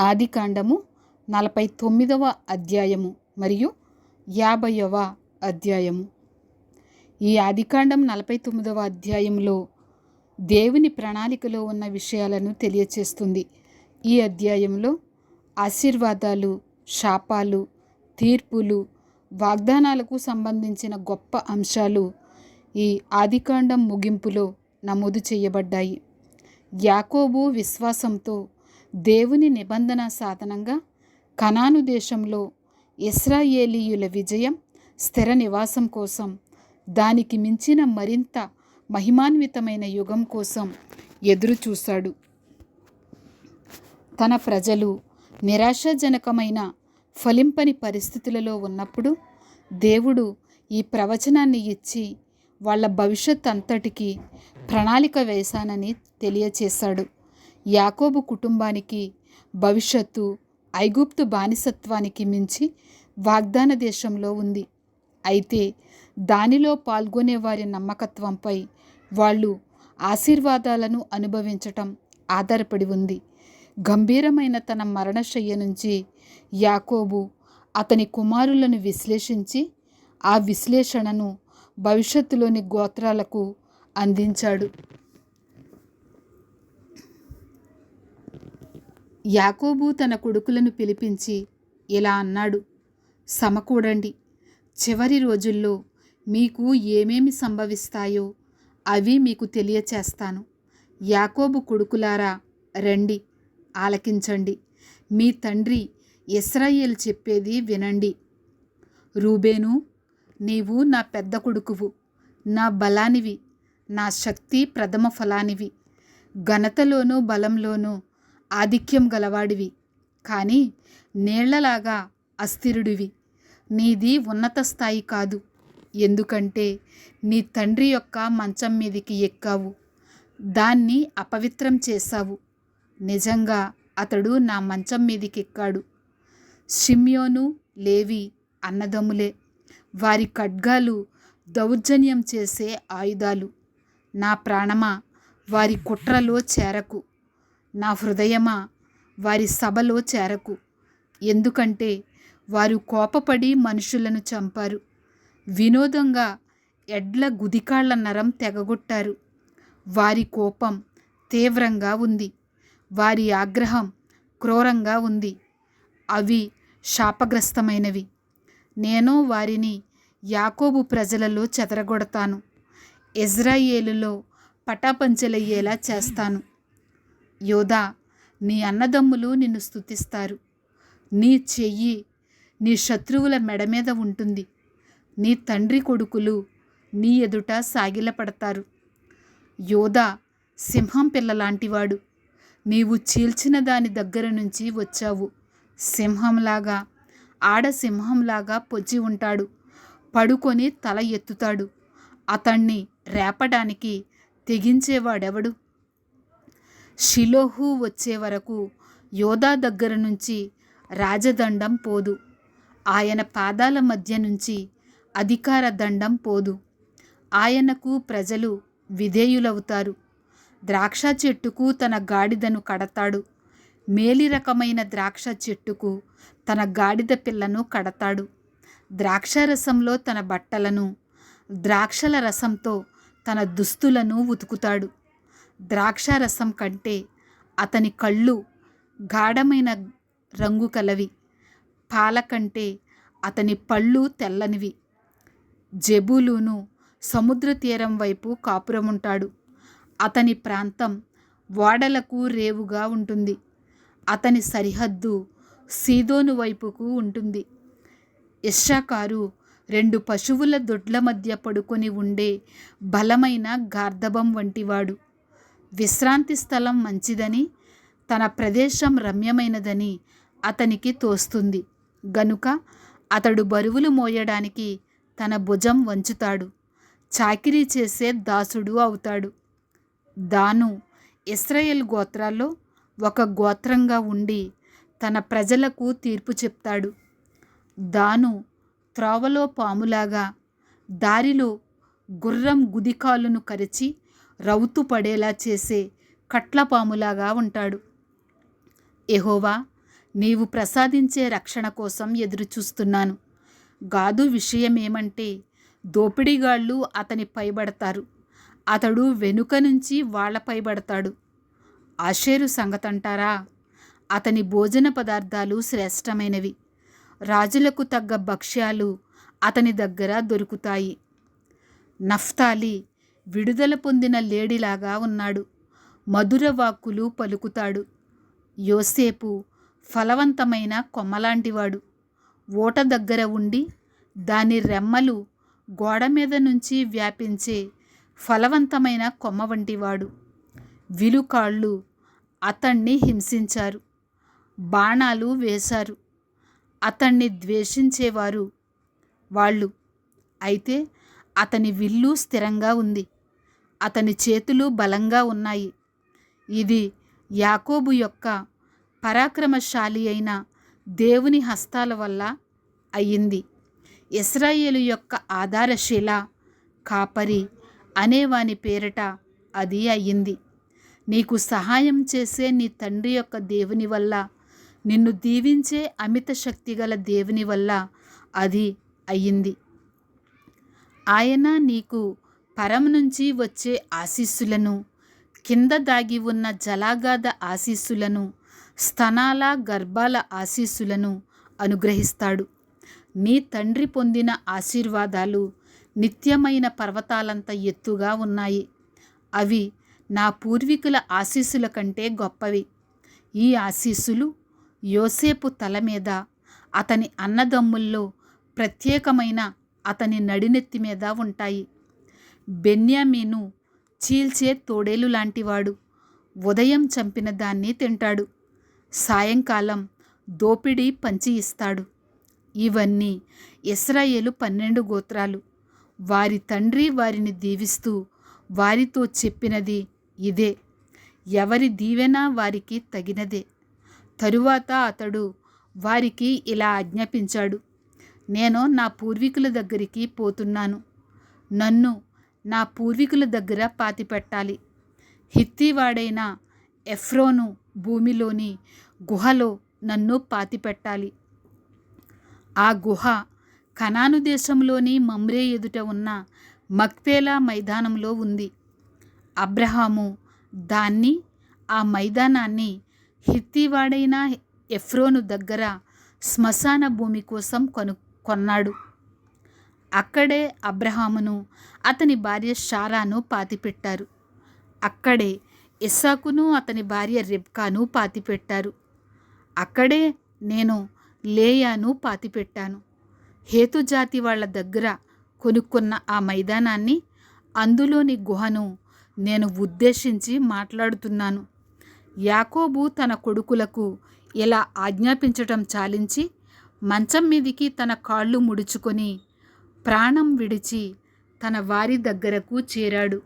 ఆదికాండము నలభై తొమ్మిదవ అధ్యాయము మరియు యాభైవ అధ్యాయము. ఈ ఆదికాండం నలభై తొమ్మిదవ అధ్యాయంలో దేవుని ప్రణాళికలో ఉన్న విషయాలను తెలియచేస్తుంది. ఈ అధ్యాయంలో ఆశీర్వాదాలు శాపాలు తీర్పులు వాగ్దానాలకు సంబంధించిన గొప్ప అంశాలు ఈ ఆదికాండం ముగింపులో నమోదు చేయబడ్డాయి. యాకోబు విశ్వాసంతో దేవుని నిబంధన సాధనంగా కనాను దేశంలో ఇస్రాయేలీయుల విజయం స్థిర నివాసం కోసం దానికి మించిన మరింత మహిమాన్వితమైన యుగం కోసం ఎదురుచూశాడు తన ప్రజలు నిరాశాజనకమైన ఫలింపని పరిస్థితులలో ఉన్నప్పుడు దేవుడు ఈ ప్రవచనాన్ని ఇచ్చి వాళ్ళ భవిష్యత్ అంతటికి ప్రణాళిక వేశానని తెలియచేశాడు. యాకోబు కుటుంబానికి భవిష్యత్తు ఐగుప్తు బానిసత్వానికి మించి వాగ్దాన దేశంలో ఉంది. అయితే దానిలో పాల్గొనే వారి నమ్మకత్వంపై వాళ్ళు ఆశీర్వాదాలను అనుభవించటం ఆధారపడి ఉంది. గంభీరమైన తన మరణశయ్య నుంచి యాకోబు అతని కుమారులను విశ్లేషించి ఆ విశ్లేషణను భవిష్యత్తులోని గోత్రాలకు అందించాడు. యాకోబు తన కొడుకులను పిలిపించి ఇలా అన్నాడు సమకూడండి. చివరి రోజుల్లో మీకు ఏమేమి సంభవిస్తాయో అవి మీకు తెలియచేస్తాను. యాకోబు కొడుకులారా రండి ఆలకించండి. మీ తండ్రి ఇస్రాయేల్ చెప్పేది వినండి. రూబేను నీవు నా పెద్ద కొడుకువు. నా బలానివి నా శక్తి ప్రథమ ఫలానివి. ఘనతలోనూ బలంలోనూ ఆధిక్యం గలవాడివి. కానీ నీళ్ళలాగా అస్థిరుడివి. నీది ఉన్నత స్థాయి కాదు. ఎందుకంటే నీ తండ్రి యొక్క మంచం మీదికి ఎక్కావు. దాన్ని అపవిత్రం చేశావు. నిజంగా అతడు నా మంచం మీదికి ఎక్కాడు షిమ్యోను లేవి అన్నదమ్ములే. వారి ఖడ్గాలు దౌర్జన్యం చేసే ఆయుధాలు. నా ప్రాణమా? వారి కుట్రలో చేరకు. నా హృదయమా వారి సభలో చేరకు. ఎందుకంటే వారు కోపపడి మనుషులను చంపారు. వినోదంగా ఎడ్ల గుదికాళ్ళ నరం తెగగొట్టారు. వారి కోపం తీవ్రంగా ఉంది. వారి ఆగ్రహం క్రూరంగా ఉంది. అవి శాపగ్రస్తమైనవి. నేను వారిని యాకోబు ప్రజలలో చెదరగొడతాను. ఇజ్రాయేలులో పటాపంచలయ్యేలా చేస్తాను. యోధా నీ అన్నదమ్ములు నిన్ను స్తుతిస్తారు. నీ చెయ్యి నీ శత్రువుల మెడ మీద ఉంటుంది. నీ తండ్రి కొడుకులు నీ ఎదుట సాగిలపడతారు. యోధా సింహం పిల్లలాంటివాడు నీవు చీల్చిన దాని దగ్గర నుంచి వచ్చావు. సింహంలాగా ఆడ సింహంలాగా పొచ్చి ఉంటాడు. పడుకొని తల ఎత్తుతాడు. అతన్ని రేపడానికి తెగించేవాడెవడు? షిలోహు వచ్చే వరకు యోధా దగ్గర నుంచి రాజదండం పోదు. ఆయన పాదాల మధ్య నుంచి అధికార దండం పోదు. ఆయనకు ప్రజలు విధేయులవుతారు. ద్రాక్ష చెట్టుకు తన గాడిదను కడతాడు. మేలి రకమైన ద్రాక్ష చెట్టుకు తన గాడిద పిల్లను కడతాడు. ద్రాక్షరసంలో తన బట్టలను ద్రాక్షల రసంతో తన దుస్తులను ఉతుకుతాడు. ద్రాక్షారసం కంటే అతని కళ్ళు గాఢమైన రంగు కలవి. పాల కంటే అతని పళ్ళు తెల్లనివి. జబులును సముద్ర తీరం వైపు కాపురముంటాడు. అతని ప్రాంతం ఓడలకు రేవుగా ఉంటుంది. అతని సరిహద్దు సీదోను వైపుకు ఉంటుంది. ఇషాకారు రెండు పశువుల దొడ్ల మధ్య పడుకొని ఉండే బలమైన గార్ధబం వంటివాడు. విశ్రాంతి స్థలం మంచిదని తన ప్రదేశం రమ్యమైనదని అతనికి తోస్తుంది. గనుక అతడు బరువులు మోయడానికి తన భుజం వంచుతాడు. చాకిరీ చేసే దాసుడు అవుతాడు. దాను ఇస్రాయేల్ గోత్రాల్లో ఒక గోత్రంగా ఉండి తన ప్రజలకు తీర్పు చెప్తాడు. దాను త్రోవలో పాములాగా దారిలో గుర్రం గుదికాలును కరిచి రౌతు పడేలా చేసే కట్లపాములాగా ఉంటాడు. ఎహోవా నీవు ప్రసాదించే రక్షణ కోసం ఎదురుచూస్తున్నాను. గాదు విషయమేమంటే దోపిడీగాళ్ళు అతని పైబడతారు. అతడు వెనుక నుంచి వాళ్ళ పైబడతాడు. ఆషేరు సంగతంటారా? అతని భోజన పదార్థాలు శ్రేష్టమైనవి. రాజులకు తగ్గ భక్ష్యాలు అతని దగ్గర దొరుకుతాయి. నఫ్తాలి విడుదల పొందిన లేడిలాగా ఉన్నాడు. మధుర వాక్కులు పలుకుతాడు. యోసేపు ఫలవంతమైన కొమ్మలాంటివాడు. ఓట దగ్గర ఉండి దాని రెమ్మలు గోడ మీద నుంచి వ్యాపించే ఫలవంతమైన కొమ్మ వంటివాడు. విలుకాళ్ళు అతన్ని హింసించారు. బాణాలు వేశారు. అతన్ని ద్వేషించేవారు వాళ్ళు. అయితే అతని విల్లు స్థిరంగా ఉంది. అతని చేతులు బలంగా ఉన్నాయి. ఇది యాకోబు యొక్క పరాక్రమశాలి అయిన దేవుని హస్తాల వల్ల అయ్యింది ఇస్రాయేలు యొక్క ఆధారశిల కాపరి అనేవాని పేరిట అది అయ్యింది నీకు సహాయం చేసే నీ తండ్రి యొక్క దేవుని వల్ల నిన్ను దీవించే అమిత శక్తి గల దేవుని వల్ల అది అయ్యింది ఆయన నీకు పరం నుంచి వచ్చే ఆశీస్సులను కింద దాగి ఉన్న జలాగాధ ఆశీస్సులను స్తనాల గర్భాల ఆశీస్సులను అనుగ్రహిస్తాడు. నీ తండ్రి పొందిన ఆశీర్వాదాలు నిత్యమైన పర్వతాలంత ఎత్తుగా ఉన్నాయి. అవి నా పూర్వీకుల ఆశీస్సుల కంటే గొప్పవి. ఈ ఆశీస్సులు యోసేపు తల మీద అతని అన్నదమ్ముల్లో ప్రత్యేకమైన అతని నడినెత్తి మీద ఉంటాయి. బెన్యామీను చీల్చే తోడేలు లాంటివాడు ఉదయం చంపిన దాన్ని తింటాడు. సాయంకాలం దోపిడీ పంచి ఇస్తాడు. ఇవన్నీ ఇస్రాయేలు పన్నెండు గోత్రాలు. వారి తండ్రి వారిని దీవిస్తూ వారితో చెప్పినది ఇదే. ఎవరి దీవెన వారికి తగినదే. తరువాత అతడు వారికి ఇలా ఆజ్ఞాపించాడు. నేను నా పూర్వీకుల దగ్గరికి పోతున్నాను. నన్ను నా పూర్వీకుల దగ్గర పాతిపెట్టాలి హిత్తివాడైన ఎఫ్రోను భూమిలోని గుహలో నన్ను పాతిపెట్టాలి ఆ గుహ కనాను దేశంలోని మమ్రే ఎదుట ఉన్న మక్పేలా మైదానంలో ఉంది. అబ్రహాము దాన్ని ఆ మైదానాన్ని హిత్తివాడైన ఎఫ్రోను దగ్గర శ్మశాన భూమి కోసం కొను కొన్నాడు. అక్కడే అబ్రహామును అతని భార్య షారాను పాతిపెట్టారు. అక్కడే ఇస్సాకును అతని భార్య రెబ్కాను పాతిపెట్టారు. అక్కడే నేను లేయాను పాతిపెట్టాను. హేతుజాతి వాళ్ళ దగ్గర కొనుక్కున్న ఆ మైదానాన్ని అందులోని గుహను నేను ఉద్దేశించి మాట్లాడుతున్నాను. యాకోబు తన కొడుకులకు ఇలా ఆజ్ఞాపించటం చాలించి మంచం మీదికి తన కాళ్ళు ముడుచుకొని ప్రాణం విడిచి తన వారి దగ్గరకు చేరాడు.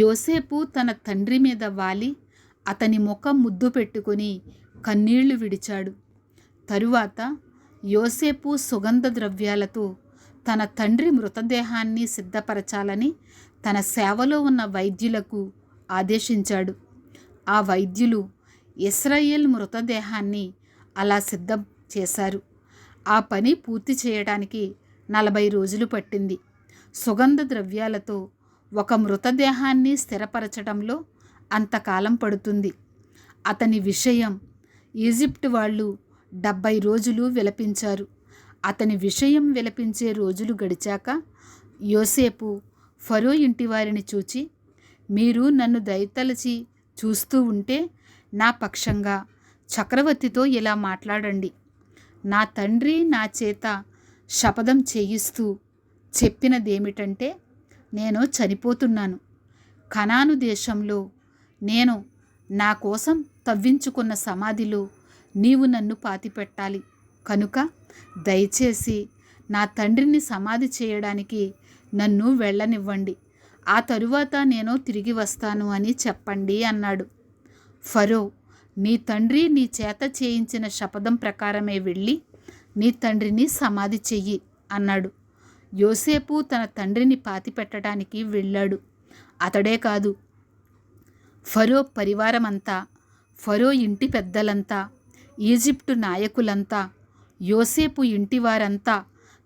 యోసేపు తన తండ్రి మీద వాలి అతని ముఖం ముద్దు పెట్టుకొని కన్నీళ్ళు విడిచాడు. తరువాత యోసేపు సుగంధ ద్రవ్యాలతో తన తండ్రి మృతదేహాన్ని సిద్ధపరచాలని తన సేవలో ఉన్న వైద్యులకు ఆదేశించాడు. ఆ వైద్యులు ఇస్రాయేల్ మృతదేహాన్ని అలా సిద్ధం చేశారు. ఆ పని పూర్తి చేయడానికి నలభై రోజులు పట్టింది. సుగంధ ద్రవ్యాలతో ఒక మృతదేహాన్ని స్థిరపరచడంలో అంతకాలం పడుతుంది. అతని విషయం ఈజిప్ట్ వాళ్ళు డెబ్బై రోజులు విలపించారు. అతని విషయం విలపించే రోజులు గడిచాక యోసేపు ఫరో ఇంటి వారిని చూచి మీరు నన్ను దయతలచి చూస్తూ ఉంటే నా పక్షంగా చక్రవర్తితో ఇలా మాట్లాడండి. నా తండ్రి నా చేత శపథం చేయిస్తూ చెప్పినదేమిటంటే నేను చనిపోతున్నాను. కనాను దేశంలో నేను నా కోసం తవ్వించుకున్న సమాధిలో నీవు నన్ను పాతిపెట్టాలి. కనుక దయచేసి నా తండ్రిని సమాధి చేయడానికి నన్ను వెళ్ళనివ్వండి. ఆ తరువాత నేను తిరిగి వస్తాను అని చెప్పండి అన్నాడు. ఫరో నీ తండ్రి నీ చేత చేయించిన శపథం ప్రకారమే వెళ్ళి నీ తండ్రిని సమాధి చెయ్యి అన్నాడు. యోసేపు తన తండ్రిని పాతిపెట్టడానికి వెళ్ళాడు. అతడే కాదు ఫరో పరివారమంతా ఫరో ఇంటి పెద్దలంతా ఈజిప్టు నాయకులంతా యోసేపు ఇంటివారంతా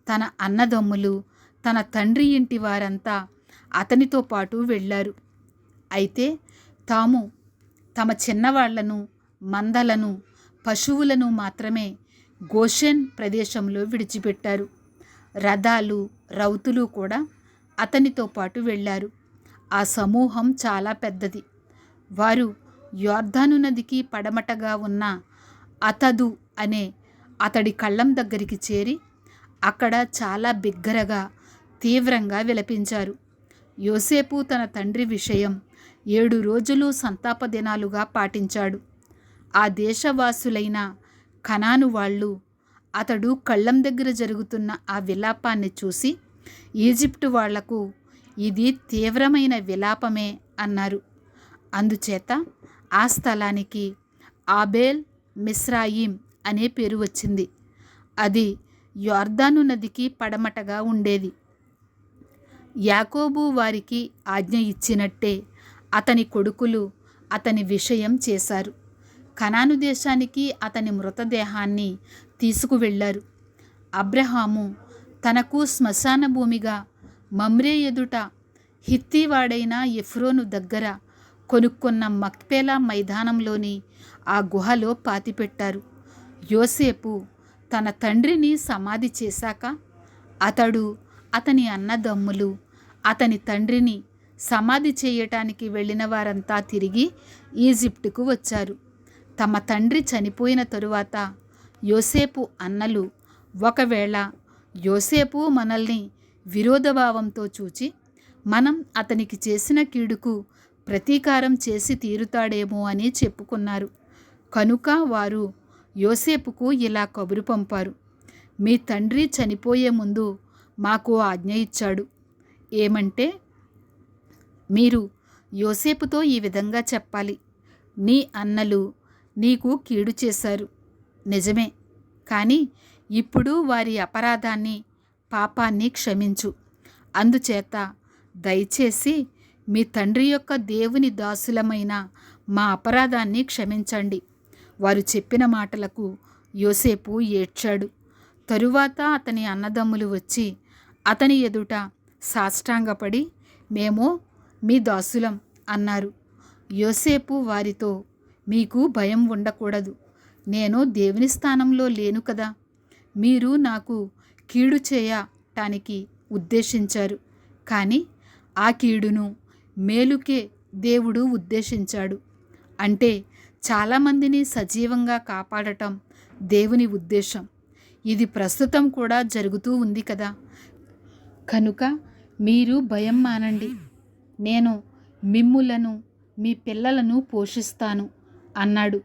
తన అన్నదమ్ములు తన తండ్రి ఇంటి వారంతా అతనితో పాటు వెళ్ళారు. అయితే తాము తమ చిన్నవాళ్ళను మందలను పశువులను మాత్రమే గోషెన్ ప్రదేశంలో విడిచిపెట్టారు. రథాలు రౌతులు కూడా అతనితో పాటు వెళ్ళారు. ఆ సమూహం చాలా పెద్దది. వారు యోర్ధాను నదికి పడమటగా ఉన్న అతదు అనే అతడి కళ్ళం దగ్గరికి చేరి అక్కడ చాలా బిగ్గరగా తీవ్రంగా విలపించారు. యోసేపు తన తండ్రి విషయం ఏడు రోజులు సంతాప దినాలుగా పాటించాడు. ఆ దేశవాసులైన కనాను వాళ్ళు అతడు కళ్ళం దగ్గర జరుగుతున్న ఆ విలాపాన్ని చూసి ఈజిప్టు వాళ్ళకు ఇది తీవ్రమైన విలాపమే అన్నారు. అందుచేత ఆ స్థలానికి ఆబేల్ మిస్రాయిం అనే పేరు వచ్చింది. అది యోర్దాను నదికి పడమటగా ఉండేది. యాకోబు వారికి ఆజ్ఞ ఇచ్చినట్టే అతని కొడుకులు అతని విషయం చేశారు. కనాను దేశానికి అతని మృతదేహాన్ని తీసుకువెళ్ళారు అబ్రహాము తనకు శ్మశాన భూమిగా మమ్రే ఎదుట హిత్తీవాడైన ఎఫ్రోను దగ్గర కొనుక్కున్న మక్పేలా మైదానంలోని ఆ గుహలో పాతిపెట్టారు. యోసేపు తన తండ్రిని సమాధి చేశాక అతడు అతని అన్నదమ్ములు అతని తండ్రిని సమాధి చేయటానికి వెళ్ళిన వారంతా తిరిగి ఈజిప్టుకు వచ్చారు. తమ తండ్రి చనిపోయిన తరువాత యోసేపు అన్నలు ఒకవేళ యోసేపు మనల్ని విరోధభావంతో చూచి మనం అతనికి చేసిన కీడుకు ప్రతీకారం చేసి తీరుతాడేమో అని చెప్పుకున్నారు. కనుక వారు యోసేపుకు ఇలా కబురు పంపారు. మీ తండ్రి చనిపోయే ముందు మాకు ఆజ్ఞ ఇచ్చాడు. ఏమంటే మీరు యోసేపుతో ఈ విధంగా చెప్పాలి. నీ అన్నలు నీకు కీడు చేశారు. నిజమే. కానీ ఇప్పుడు వారి అపరాధాన్ని పాపాన్ని క్షమించు. అందుచేత దయచేసి మీ తండ్రి యొక్క దేవుని దాసులమైన మా అపరాధాన్ని క్షమించండి. వారు చెప్పిన మాటలకు యోసేపు ఏడ్చాడు. తరువాత అతని అన్నదమ్ములు వచ్చి అతని ఎదుట సాష్టాంగపడి మేము మీ దాసులం అన్నారు. యోసేపు వారితో మీకు భయం ఉండకూడదు. నేను దేవుని స్థానంలో లేను కదా. మీరు నాకు కీడు చేయటానికి ఉద్దేశించారు. కానీ ఆ కీడును మేలుకే దేవుడు ఉద్దేశించాడు. అంటే చాలామందిని సజీవంగా కాపాడటం దేవుని ఉద్దేశం. ఇది ప్రస్తుతం కూడా జరుగుతూ ఉంది కదా. కనుక మీరు భయం మానండి. నేను మిమ్ములను మీ పిల్లలను పోషిస్తాను. అన్నాడు.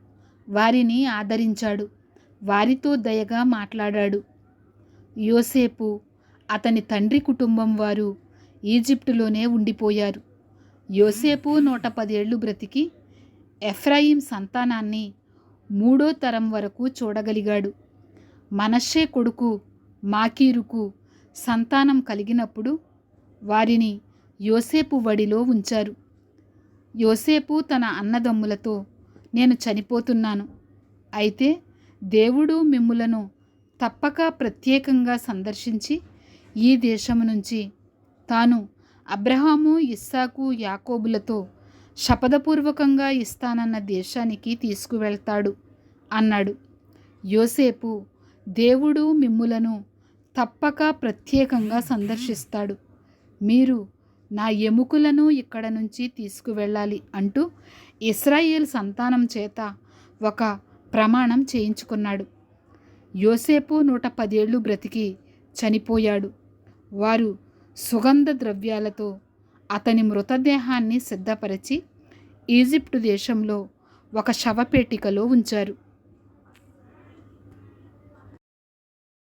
వారిని ఆదరించాడు. వారితో దయగా మాట్లాడాడు. యోసేపు అతని తండ్రి కుటుంబం వారు ఈజిప్టులోనే ఉండిపోయారు. యోసేపు నూట పదేళ్ళు బ్రతికి ఎఫ్రాయిం సంతానాన్ని మూడో తరం వరకు చూడగలిగాడు. మనషే కొడుకు మాకీరుకు సంతానం కలిగినప్పుడు వారిని యోసేపు వడిలో ఉంచారు. యోసేపు తన అన్నదమ్ములతో నేను చనిపోతున్నాను. అయితే దేవుడు మిమ్ములను తప్పక ప్రత్యేకంగా సందర్శించి ఈ దేశము నుంచి తాను అబ్రహాము ఇస్సాకు యాకోబులతో శపథపూర్వకంగా ఇస్తానన్న దేశానికి తీసుకువెళ్తాడు అన్నాడు. యోసేపు దేవుడు మిమ్ములను తప్పక ప్రత్యేకంగా సందర్శిస్తాడు. మీరు నా ఎముకలను ఇక్కడ నుంచి తీసుకువెళ్ళాలి అంటూ ఇస్రాయేల్ సంతానం చేత ఒక ప్రమాణం చేయించుకున్నాడు. యోసేపు నూట పదేళ్ళు బ్రతికి చనిపోయాడు. వారు సుగంధ ద్రవ్యాలతో అతని మృతదేహాన్ని సిద్ధపరిచి ఈజిప్టు దేశంలో ఒక శవపేటికలో ఉంచారు.